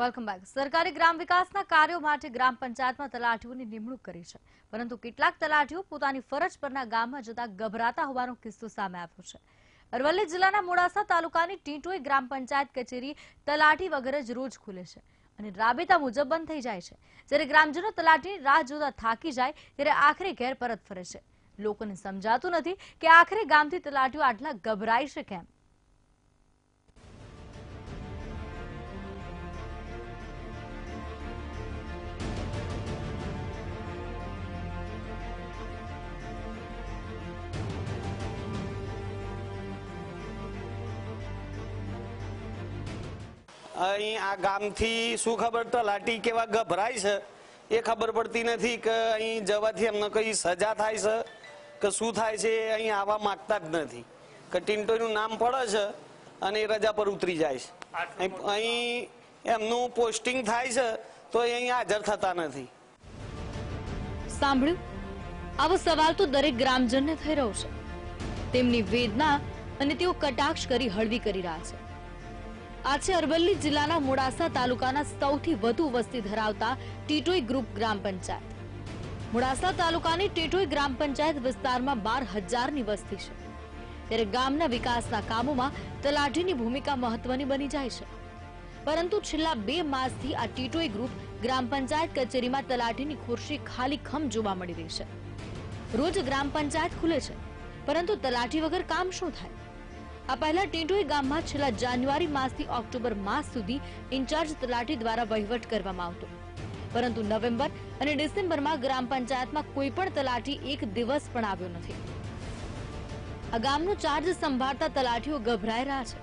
Welcome back. સરકારે ગ્રામ વિકાસના કાર્યો માટે ગ્રામ પંચાયતમાં તલાટીઓની નિમણૂક કરી છે. પરંતુ કેટલાક તલાટીઓ પોતાની ફરજ પરના ગામમાં જતા ગભરાતા હોવાનો કિસ્સો સામે આવ્યો છે. અરવલ્લી જિલ્લાના મોડાસા તાલુકાની ટીંટોઈ ગ્રામ પંચાયત કચેરી તલાટી વગર જ રોજ ખુલે છે અને રાબેતા મુજબ બંધ થઈ જાય છે. જ્યારે ગ્રામજનો તલાટીની રાહ જોતા થાકી જાય, ત્યારે આખરે ઘેર પરત ફરે છે. લોકોને સમજાતું નથી કે આખરે ગામથી તલાટીઓ આટલા ગભરાય છે કેમ? અહીં આ ગામથી શું ખબર તલાટી કેવા ગભરાય છે? એ ખબર પડતી નથી કે અહીં જવાથી એમને કઈ સજા થાય છે કે શું થાય છે અહીં આવવા માંગતા જ નથી. કે ટિન્ટોનું નામ પડે છે અને એ રજા પર ઉતરી જાય છે. અહીં- અહીં એમનું પોસ્ટિંગ થાય છે તો એ અહીં હાજર થતા નથી. સાંભળ્યું? આવો સવાલ તો દરેક ગ્રામજનને થઈ રહ્યો છે. તેમની વેદના અને તેઓ કટાક્ષ કરી હળવી કરી રહ્યા છે. આ છે અરવલ્લી જિલ્લાના મોડાસા તાલુકાના સૌથી વધુ વસ્તી ધરાવતા ટીટોઈ ગ્રુપ ગ્રામ પંચાયત. મોડાસા તાલુકાની ટીટોઈ ગ્રામ પંચાયત વિસ્તારમાં બાર હજારની વસ્તી છે. ત્યારે ગામના વિકાસના કામોમાં તલાટીની ભૂમિકા મહત્વની બની જાય છે. પરંતુ છેલ્લા બે માસથી આ ટીટોઈ ગ્રુપ ગ્રામ પંચાયત કચેરીમાં તલાટીની ખુરશી ખાલી જોવા મળી રહી છે. રોજ ગ્રામ પંચાયત ખુલે છે, પરંતુ તલાટી વગર કામ શું થાય? આ પહેલા ટીટોઈ ગામમાં છેલ્લા જાન્યુઆરી માસથી ઓક્ટોબર માસ સુધી ઇન્ચાર્જ તલાટી દ્વારા વહીવટ કરવામાં આવતો. પરંતુ નવેમ્બર અને ડિસેમ્બરમાં ગ્રામ પંચાયતમાં કોઈ પણ તલાટી એક દિવસ પણ આવ્યો નથી. આ ગામનો ચાર્જ સંભાળતા તલાટીઓ ગભરાઈ રહ્યા છે.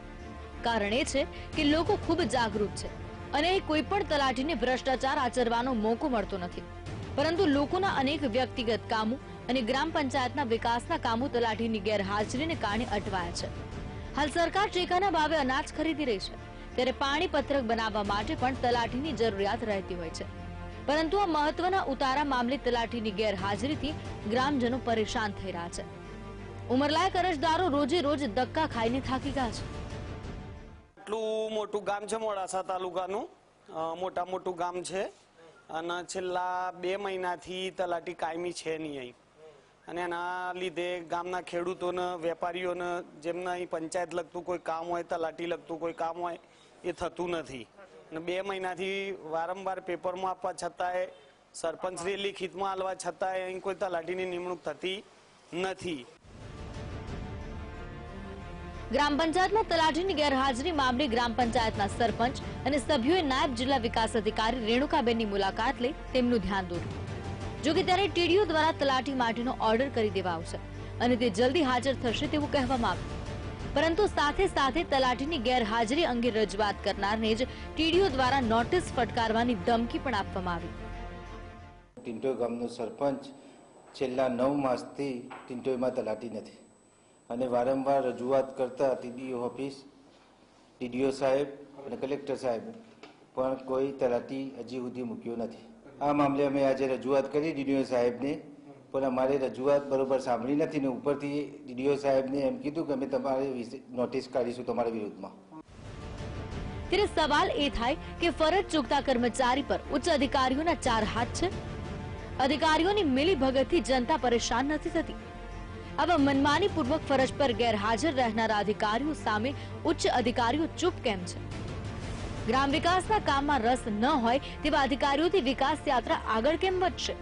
કારણ એ છે કે લોકો ખૂબ જાગૃત છે અને કોઈ પણ તલાટીને ભ્રષ્ટાચાર આચરવાનો મોકો મળતો નથી. પરંતુ લોકોના અનેક વ્યક્તિગત કામો અને ગ્રામ પંચાયતના વિકાસના કામો તલાટીની ગેરહાજરીને કારણે અટવાયા છે. હાલ સરકાર ટેકાના ભાવે અનાજ ખરીદી રહી છે. ત્યારે પાણી પત્રક બનાવવા માટે પણ તલાટીની જરૂરિયાત રહેતી હોય છે. પરંતુ આ મહત્વના ઉતારા મામલે તલાટીની ગેરહાજરીથી ગ્રામજનો પરેશાન થઈ રહ્યા છે. ઉમરલાયક અરજદારો રોજે રોજ ધક્કા ખાઈને થાકી ગયા છે. આટલું મોટું ગામ છે મોડાસા તાલુકાનું. મોટા મોટું ગામ છે. અને છેલ્લા બે મહિનાથી તલાટી કાયમી છે નહીં અહીં. અને એના લીધે ગામના ખેડૂતોને, વેપારીઓને, જેમને અહીં પંચાયત લગતું કોઈ કામ હોય, તલાટી લગતું કોઈ કામ હોય, એ થતું નથી. અને બે મહિનાથી વારંવાર પેપરમાં આપવા છતાંય સરપંચશ્રી લિખિતમાં હાલવા છતાંય અહીં કોઈ તલાટીની નિમણૂક થતી નથી. ગ્રામ પંચાયતમાં તલાટીની ગેરહાજરી મામલે ગ્રામ પંચાયતના સરપંચ અને સભ્યોએ નાયબ જિલ્લા વિકાસ અધિકારી રેણુકાબેનની મુલાકાત લઈ તેમનું ધ્યાન દોર્યું. જો કે ત્યારે ટીડીઓ દ્વારા તલાટી માટેનો ઓર્ડર કરી દેવા આવશે અને તે જલ્દી હાજર થશે તેવું કહેવામાં આવ્યું. પરંતુ સાથે સાથે તલાટીની ગેરહાજરી અંગે રજૂઆત કરનારને જ ટીડીઓ દ્વારા નોટિસ ફટકારવાની ધમકી પણ આપવામાં આવી. ટિંટો ગામનો સરપંચ છેલ્લા નવ માસથી ટિન્ટોઈમાં તલાટી નથી અને વારંવાર રજૂઆત કરતા ટીડીઓ ઓફિસ, ટીડીઓ સાહેબ અને કલેક્ટર સાહેબ પણ કોઈ તલાટી હજી સુધી મૂક્યો નથી. આ મામલે અમે આજે રજૂઆત કરી ડીડીઓ સાહેબને. પણ અમારે રજૂઆત બરોબર સાંભળી નથી ને ઉપરથી ડીડીઓ સાહેબને એમ કીધું કે અમે તમારે નોટિસ કાઢીશું તમારા વિરુદ્ધમાં. ત્યારે સવાલ એ થાય કે ફરજ ચૂકતા કર્મચારી પર ઉચ્ચ અધિકારીઓના ચાર હાથ છે? અધિકારીઓની મિલી ભગતથી જનતા પરેશાન નથી થતી. આવા મનમાની પૂર્વક ફરજ પર ગેરહાજર રહેનારા અધિકારીઓ સામે ઉચ્ચ અધિકારીઓ ચૂપ કેમ છે? ગ્રામ વિકાસના કામમાં રસ ન હોય તેવા અધિકારીઓથી વિકાસ યાત્રા આગળ કેમ વધશે?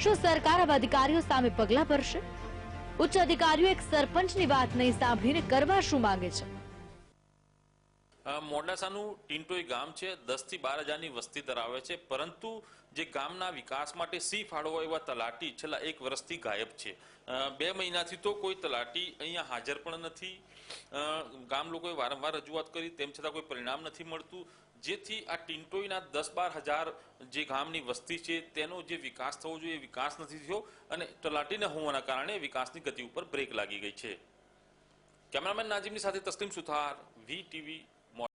શું સરકાર આવા અધિકારીઓ સામે પગલાં ભરશે? ઉચ્ચ અધિકારીઓ એક સરપંચની વાત નહીં સાંભળીને કરવા શું માંગે છે? મોડાસાનું ટિન્ટોઈ ગામ છે દસથી બાર હજારની વસ્તી ધરાવે છે, પરંતુ જે ગામના વિકાસ માટે સી ફાળવો એવા તલાટી છેલ્લા એક વર્ષથી ગાયબ છે. બે મહિનાથી તો કોઈ તલાટી અહીંયા હાજર પણ નથી. ગામ લોકોએ વારંવાર રજૂઆત કરી, તેમ છતાં કોઈ પરિણામ નથી મળતું. જેથી આ ટિન્ટોઈના દસ બાર હજાર જે ગામની વસ્તી છે, તેનો જે વિકાસ થવો જોઈએ વિકાસ નથી થયો અને તલાટી ન હોવાના કારણે વિકાસની ગતિ ઉપર બ્રેક લાગી ગઈ છે. કેમેરામેન નાજીમની સાથે તસ્લીમ સુથાર, વી ટીવી